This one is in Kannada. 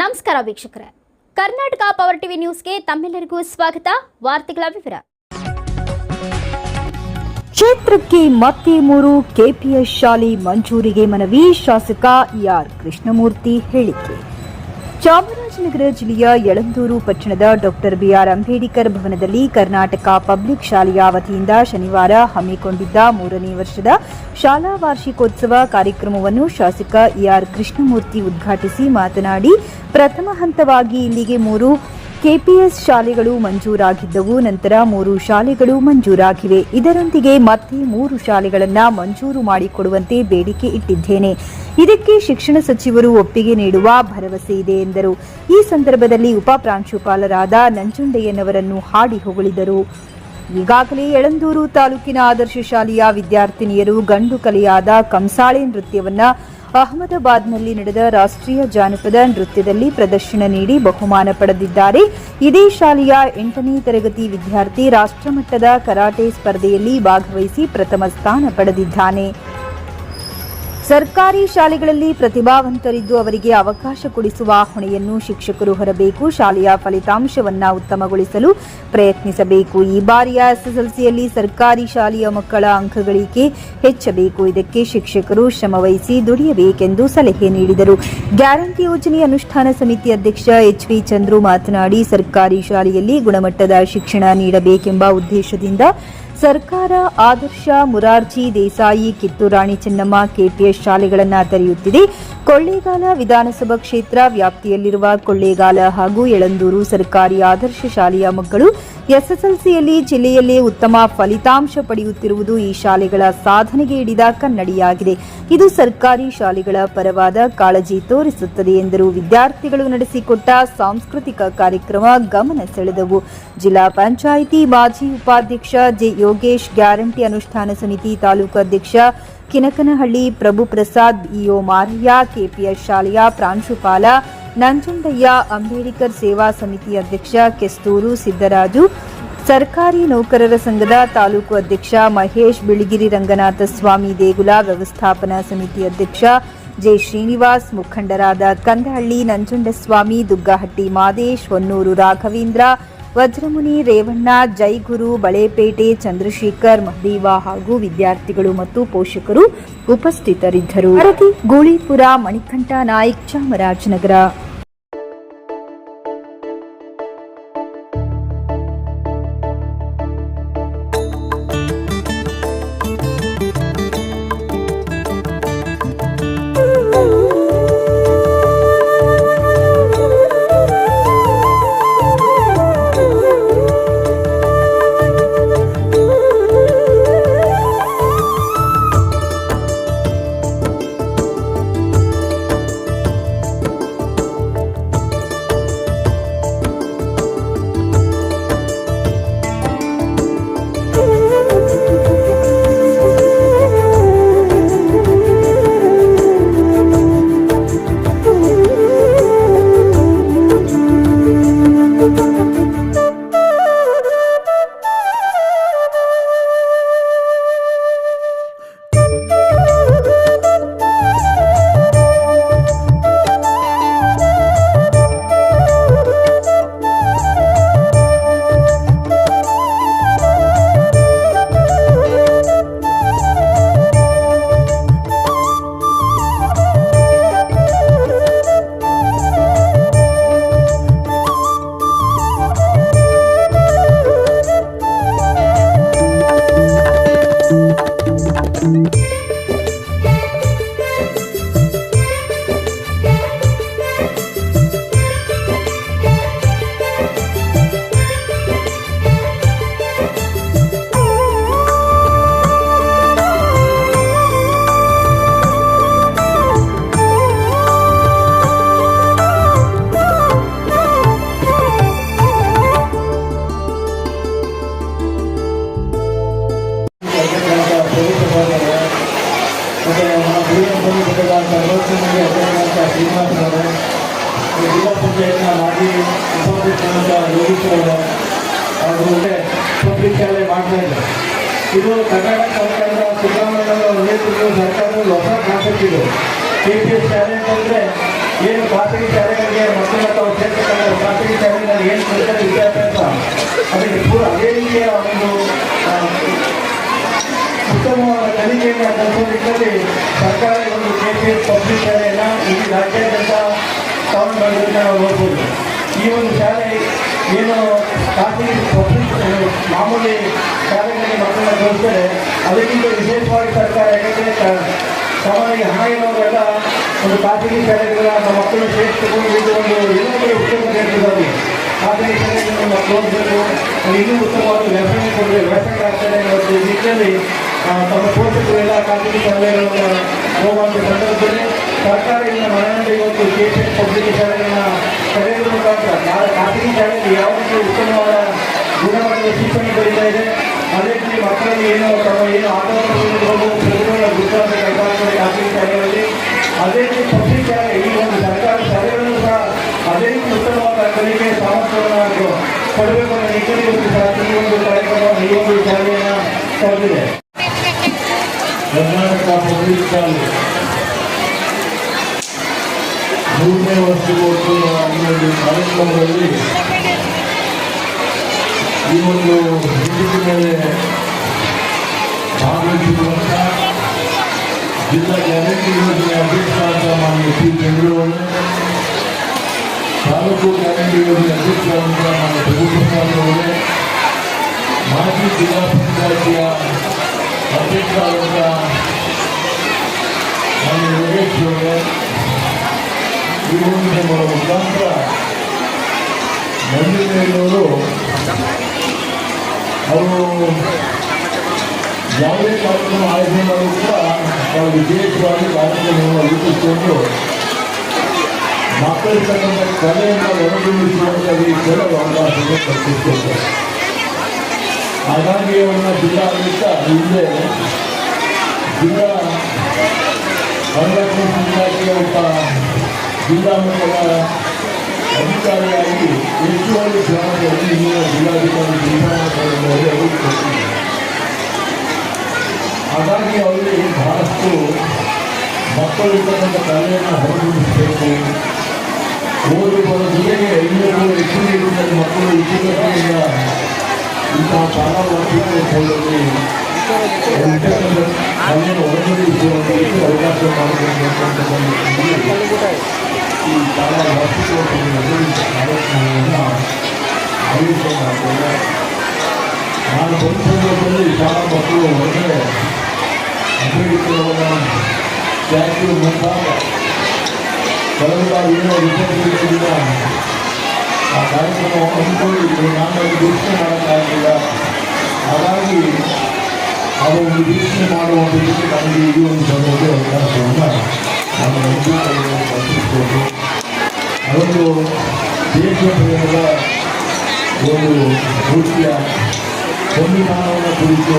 ನಮಸ್ಕಾರ ವೀಕ್ಷಕರೇ. ಕರ್ನಾಟಕ ಪವರ್ ಟಿವಿ ನ್ಯೂಸ್ಗೆ ತಮ್ಮೆಲ್ಲರಿಗೂ ಸ್ವಾಗತ. ವಾರ್ತೆಗಳ ವಿವರ. ಕ್ಷೇತ್ರಕ್ಕೆ ಮತ್ತೆ ಮೂರು ಕೆಪಿಎಸ್ ಶಾಲೆ ಮಂಜೂರಿಗೆ ಮನವಿ, ಶಾಸಕ ಆರ್ ಕೃಷ್ಣಮೂರ್ತಿ ಹೇಳಿಕೆ. ಚಾಮರಾಜನಗರ ಜಿಲ್ಲೆಯ ಯಳಂದೂರು ಪಟ್ಟಣದ ಡಾಕ್ಟರ್ ಬಿಆರ್ ಅಂಬೇಡ್ಕರ್ ಭವನದಲ್ಲಿ ಕರ್ನಾಟಕ ಪಬ್ಲಿಕ್ ಶಾಲೆಯ ವತಿಯಿಂದ ಶನಿವಾರ ಹಮ್ಮಿಕೊಂಡಿದ್ದ ಮೂರನೇ ವರ್ಷದ ಶಾಲಾ ವಾರ್ಷಿಕೋತ್ಸವ ಕಾರ್ಯಕ್ರಮವನ್ನು ಶಾಸಕ ಇಆರ್ ಕೃಷ್ಣಮೂರ್ತಿ ಉದ್ಘಾಟಿಸಿ ಮಾತನಾಡಿ, ಪ್ರಥಮ ಹಂತವಾಗಿ ಇಲ್ಲಿಗೆ ಮೂರು ಕೆಪಿಎಸ್ ಶಾಲೆಗಳು ಮಂಜೂರಾಗಿದ್ದವು, ನಂತರ ಮೂರು ಶಾಲೆಗಳು ಮಂಜೂರಾಗಿವೆ. ಇದರೊಂದಿಗೆ ಮತ್ತೆ ಮೂರು ಶಾಲೆಗಳನ್ನು ಮಂಜೂರು ಮಾಡಿಕೊಡುವಂತೆ ಬೇಡಿಕೆ ಇಟ್ಟಿದ್ದೇನೆ. ಇದಕ್ಕೆ ಶಿಕ್ಷಣ ಸಚಿವರು ಒಪ್ಪಿಗೆ ನೀಡುವ ಭರವಸೆ ಇದೆ ಎಂದರು. ಈ ಸಂದರ್ಭದಲ್ಲಿ ಉಪ ಪ್ರಾಂಶುಪಾಲರಾದ ನಂಜುಂಡಯ್ಯನವರನ್ನು ಹಾಡಿ ಹೊಗಳಿದರು. ಈಗಾಗಲೇ ಯಳಂದೂರು ತಾಲೂಕಿನ ಆದರ್ಶ ಶಾಲೆಯ ವಿದ್ಯಾರ್ಥಿನಿಯರು ಗಂಡು ಕಲೆಯಾದ ಕಂಸಾಳೆ ನೃತ್ಯವನ್ನ ಅಹಮದಾಬಾದ್ನಲ್ಲಿ ನಡೆದ ರಾಷ್ಟ್ರೀಯ ಜಾನಪದ ನೃತ್ಯದಲ್ಲಿ ಪ್ರದರ್ಶನ ನೀಡಿ ಬಹುಮಾನ ಪಡೆದಿದ್ದಾರೆ. ಇದೇ ಶಾಲೆಯ ಎಂಟನೇ ತರಗತಿ ವಿದ್ಯಾರ್ಥಿ ರಾಷ್ಟ್ರಮಟ್ಟದ ಕರಾಟೆ ಸ್ಪರ್ಧೆಯಲ್ಲಿ ಭಾಗವಹಿಸಿ ಪ್ರಥಮ ಸ್ಥಾನ ಪಡೆದಿದ್ದಾನೆ. ಸರ್ಕಾರಿ ಶಾಲೆಗಳಲ್ಲಿ ಪ್ರತಿಭಾವಂತರಿದ್ದು ಅವರಿಗೆ ಅವಕಾಶ ಕೊಡಿಸುವ ಹೊಣೆಯನ್ನು ಶಿಕ್ಷಕರು ಹೊರಬೇಕು. ಶಾಲೆಯ ಫಲಿತಾಂಶವನ್ನು ಉತ್ತಮಗೊಳಿಸಲು ಪ್ರಯತ್ನಿಸಬೇಕು. ಈ ಬಾರಿಯ ಎಸ್ಎಸ್ಎಲ್ಸಿಯಲ್ಲಿ ಸರ್ಕಾರಿ ಶಾಲೆಯ ಮಕ್ಕಳ ಅಂಕಗಳಿಕೆ ಹೆಚ್ಚಬೇಕು. ಇದಕ್ಕೆ ಶಿಕ್ಷಕರು ಶ್ರಮವಹಿಸಿ ದುಡಿಯಬೇಕೆಂದು ಸಲಹೆ ನೀಡಿದರು. ಗ್ಯಾರಂಟಿ ಯೋಜನೆ ಅನುಷ್ಠಾನ ಸಮಿತಿ ಅಧ್ಯಕ್ಷ ಎಚ್ ವಿ ಚಂದ್ರು ಮಾತನಾಡಿ, ಸರ್ಕಾರಿ ಶಾಲೆಯಲ್ಲಿ ಗುಣಮಟ್ಟದ ಶಿಕ್ಷಣ ನೀಡಬೇಕೆಂಬ ಉದ್ದೇಶದಿಂದ ಸರ್ಕಾರ ಆದರ್ಶ ಮುರಾರ್ಜಿ ದೇಸಾಯಿ, ಕಿತ್ತೂರಾಣಿ ಚೆನ್ನಮ್ಮ ಕೆಪಿಎಸ್ ಶಾಲೆಗಳನ್ನು ತೆರೆಯುತ್ತಿದೆ. ಕೊಳ್ಳೇಗಾಲ ವಿಧಾನಸಭಾ ಕ್ಷೇತ್ರ ವ್ಯಾಪ್ತಿಯಲ್ಲಿರುವ ಕೊಳ್ಳೇಗಾಲ ಹಾಗೂ ಯಳಂದೂರು ಸರ್ಕಾರಿ ಆದರ್ಶ ಶಾಲೆಯ ಮಕ್ಕಳು ಎಸ್ಎಸ್ಎಲ್ಸಿಯಲ್ಲಿ ಜಿಲ್ಲೆಯಲ್ಲೇ ಉತ್ತಮ ಫಲಿತಾಂಶ ಪಡೆಯುತ್ತಿರುವುದು ಈ ಶಾಲೆಗಳ ಸಾಧನೆಗೆ ಹಿಡಿದ ಕನ್ನಡಿಯಾಗಿದೆ. ಇದು ಸರ್ಕಾರಿ ಶಾಲೆಗಳ ಪರವಾದ ಕಾಳಜಿ ತೋರಿಸುತ್ತದೆ ಎಂದರು. ವಿದ್ಯಾರ್ಥಿಗಳು ನಡೆಸಿಕೊಟ್ಟ ಸಾಂಸ್ಕೃತಿಕ ಕಾರ್ಯಕ್ರಮ ಗಮನ ಸೆಳೆದವು. ಜಿಲ್ಲಾ ಪಂಚಾಯಿತಿ ಮಾಜಿ ಉಪಾಧ್ಯಕ್ಷ ಜೆ ಯೋಗೇಶ್, ಗ್ಯಾರಂಟಿ ಅನುಷ್ಠಾನ ಸಮಿತಿ ತಾಲೂಕು ಅಧ್ಯಕ್ಷ Kinakanahalli Prabhuprasad, EO Maria KPS ಶಾಲೆಯ ಪ್ರಾಂಶುಪಾಲ ನಂಜುಂಡಯ್ಯ ಅಂಬೇಡ್ಕರ್ ಸೇವಾ ಸಮಿತಿ ಅಧ್ಯಕ್ಷ ಕೆಸ್ತೂರು ಸಿದ್ದರಾಜು, ಸರ್ಕಾರಿ ನೌಕರರ ಸಂಘದ ತಾಲೂಕು ಅಧ್ಯಕ್ಷ ಮಹೇಶ್ ಬಿಳಿಗಿರಿ ರಂಗನಾಥ ಸ್ವಾಮಿ ದೇಗುಲ, ವ್ಯವಸ್ಥಾಪನಾ ಸಮಿತಿ ಅಧ್ಯಕ್ಷ ಜೆ ಶ್ರೀನಿವಾಸ್, ಮುಖಂಡರಾದ ಕಂದಹಳ್ಳಿ ನಂಜುಂಡಸ್ವಾಮಿ, ದುಗ್ಗಹಟ್ಟಿ ಮಾದೇಶ್, ಹೊನ್ನೂರು ರಾಘವೇಂದ್ರ ವಜ್ರಮುನಿ ರೇವಣ್ಣ ಜೈಗುರು ಬಳೆಪೇಟೆ ಚಂದ್ರಶೇಖರ್ ಮಹದೇವ ಹಾಗೂ ವಿದ್ಯಾರ್ಥಿಗಳು ಮತ್ತು ಪೋಷಕರು ಉಪಸ್ಥಿತರಿದ್ದರು. ಗೂಳಿಪುರ ಮಣಿಕಂಠ ನಾಯ್ಕ್ ಚಾಮರಾಜನಗರ. ಜಿಲ್ಲಾ ಮಾಡಿ ಉಪಾಧ್ಯಕ್ಷರಾದ ಯೋಗೀಶ್ ಅವರು ಪಬ್ಲಿಕ್ ಶಾಲೆ ಮಾಡ್ತಾ ಇದ್ದಾರೆ. ಇದು ಕರ್ನಾಟಕ ಸರ್ಕಾರದ ಸಿದ್ದರಾಮಯ್ಯ ನೇತೃತ್ವದ ಸರ್ಕಾರದ ಹೊಸ ಕಾನ್ಸೆಪ್ಟ್ ಇದು. ಕೆ ಪಿ ಎಸ್ ಶಾಲೆ ಅಂತಂದರೆ ಏನು ಖಾಸಗಿ ಶಾಲೆಗಳಿಗೆ ಮಕ್ಕಳನ್ನ ತಾವು ಸೇರ್ಬೇಕಾದ್ರೆ ಖಾಸಗಿ ಶಾಲೆಗಳಲ್ಲಿ ಏನು ಕಲಿತಾರೆ ವಿದ್ಯಾಭ್ಯಾಸ? ಅದಕ್ಕೆ ಪೂರ ಅದೇ ರೀತಿಯ ಒಂದು ಉತ್ತಮವಾದ ಕಲಿಕೆಯನ್ನು ಕಲಿಸೋ ಸರ್ಕಾರ ಒಂದು ಕೆ ಪಿ ಎಸ್ ಪಬ್ಲಿಕ್ ಶಾಲೆಯನ್ನು ಇಡೀ ರಾಜ್ಯಾದ್ಯಂತ ಬಂದಿದ್ದನ್ನು ನಾವು ನೋಡ್ಬೋದು. ಈ ಒಂದು ಶಾಲೆ ಏನು ಖಾಸಗಿ ಮಾಮೂಲಿ ಶಾಲೆಗಳಲ್ಲಿ ಮಕ್ಕಳನ್ನ ಕಳಿಸ್ತಾರೆ ಅದಕ್ಕಿಂತ ವಿಶೇಷವಾಗಿ ಸರ್ಕಾರ ಯಾಕಂದರೆ ಸಾಮಾನ್ಯ ಹಣ ಇರೋರೆಲ್ಲ ಒಂದು ಖಾಸಗಿ ಶಾಲೆಗಳ ನಮ್ಮ ಮಕ್ಕಳು ಸೇರಿಸಿಕೊಂಡು ಒಂದು ಎಲ್ಲ ಕಡೆ ಉತ್ತಮ ಕೇಂದ್ರದಲ್ಲಿ ಖಾಸಗಿ ಶಾಲೆಗಳನ್ನು ಓದಬೇಕು ಅದು ಇನ್ನೂ ಉತ್ತಮವಾದ ವ್ಯವಸಾಯ ಕೊಡಬೇಕು ವ್ಯವಸಾಯ ಆಗ್ತದೆ ಮತ್ತು ನಿಟ್ಟಿನಲ್ಲಿ ತಮ್ಮ ಪೋಷಕರು ಎಲ್ಲ ಖಾಸಗಿ ಶಾಲೆಗಳನ್ನು ಹೋಗುವಂಥ ಸಂದರ್ಭದಲ್ಲಿ ಸರ್ಕಾರ ಇನ್ನು ಮನೆಯಲ್ಲಿ ಇವತ್ತು ಕೆ ಪಿ ಎಸ್ ಪಬ್ಲಿಕ್ ಶಾಲೆಗಳನ್ನ ಕರೆಯುವ ಮುಖಾಂತರ ನಾಳೆ ಖಾಸಗಿ ಶಾಲೆಯಲ್ಲಿ ಯಾವ ರೀತಿ ಉತ್ತಮವಾದ ಗುಣಮಟ್ಟದ ಶಿಕ್ಷಣ ಬರೀತಾ ಇದೆ. ಅದೇ ರೀತಿ ಮಕ್ಕಳಲ್ಲಿ ಏನು ತಮ್ಮ ಏನು ಆಟೋಟಗಳು ಪ್ರತಿಭೆಗಳ ಗುರುತಾಂಶ ಕೈಗಾರಿಕೆ ಖಾಸಗಿ ಶಾಲೆಗಳಲ್ಲಿ. ಅದೇ ರೀತಿ ಪಬ್ಲಿಕ್ ಶಾಲೆ, ಈ ಒಂದು ಸರ್ಕಾರಿ ಶಾಲೆಗಳನ್ನು ಸಹ ಅದೇ ರೀತಿ ಉತ್ತಮವಾದ ಕಲಿಕೆ ಸಾಮರ್ಥ್ಯವನ್ನು ಕೊಡಬೇಕು ಅನ್ನೋ ನಿಟ್ಟಿನಲ್ಲಿ ಸಹ ಈ ಒಂದು ಕಾರ್ಯಕ್ರಮ ಈ ಒಂದು ಶಾಲೆಯನ್ನು ಕರೆದಿದೆ ಕರ್ನಾಟಕ ಪಬ್ಲಿಕ್ ಶಾಲೆ ಮೂರನೇ ವರ್ಷಕ್ಕೋಸ್ಕರ ಈ ಕಾರ್ಯಕ್ರಮದಲ್ಲಿ ಈ ಒಂದು ವೇದಿಕೆ ಮೇಲೆ ಭಾಗವಹಿಸಿರುವಂಥ ಜಿಲ್ಲಾ ಗ್ಯಾರಂಟಿ ಯೋಜನೆ ಅಧ್ಯಕ್ಷರಾದ ಮಾನ್ಯ ಪಿ ಬೆಂಗಳೂರು ತಾಲೂಕು ಗ್ಯಾರಂಟಿ ಯೋಜನೆ ಅಧ್ಯಕ್ಷರಾದಂಥ ಮಾನ್ಯ ಪ್ರಭುಪ್ರಸಾದ್ ಅವರೇ, ಮಾಜಿ ಜಿಲ್ಲಾ ಪಂಚಾಯಿತಿಯ ಅಧ್ಯಕ್ಷರಾದಂಥ ಮಾನ್ಯ ಯೋಗೇಶ್ ಅವರೇ ಇರುವಂತೆ ಮಾಡೋ ಮುಖಾಂತರ ಮಂಜುನೇರವರು ಅವರು ಯಾವುದೇ ಕಾರ್ಯಕ್ರಮ ಆಯೋಜನೆ ಮಾಡಿದ್ರು ಕೂಡ ತಾವು ವಿಶೇಷವಾಗಿ ಕಾರ್ಯಕ್ರಮವನ್ನು ರೂಪಿಸಿಕೊಂಡು ಮಕ್ಕಳಿರ್ತಕ್ಕಂಥ ಕಲೆಯನ್ನು ಹೊರಗುಳಿಸುವಂಥ ಕೆಲವು ಅವಕಾಶವನ್ನು ಕಲ್ಪಿಸಿಕೊಡ್ತಾರೆ ಹಾಗಾಗಿ ಅವನ್ನ ಜಿಲ್ಲಾಡಳಿತ ಹಿಂದೆ ಜಿಲ್ಲಾ ಸಂರಕ್ಷಣಾ ಇಲಾಖೆಯ 밀라모가 어디까지 하니 일주일이 지나서 어디 있는 밀라모가 밀라모가 내려오고 있습니다. 바닥이 얼른 닿았고 막걸리 떠는데 달려는 허리를 세고 모두 보는 기계에 의미를 이끌게 된다는 막걸리 이끌게 되니까 이다 잘하고 어떻게 보려니 언제까지 완전 오른쪽이 있고 이렇게 올라서 가는 것같은 나보다 옆에서 보는 애들을 잘했구나 아이를 좀 봤고요 나는 전통적으로 입장을 먹고 오는데 아프리카 때문에 대학교를 못하고 저희가 이런 인터뷰입니다 아, 나는 뭐 엄청 나는 미친 말은 아니라 나랑이 바로 미친 말로 미친 말이 이런 전역에 없다 보면 ನಾನು ಮಂಜೂರಾಗಿ ಕಲ್ಪಿಸಿಕೊಂಡು ಒಂದು ನೃತ್ಯ ಸಂವಿಧಾನವನ್ನು ಕುರಿತು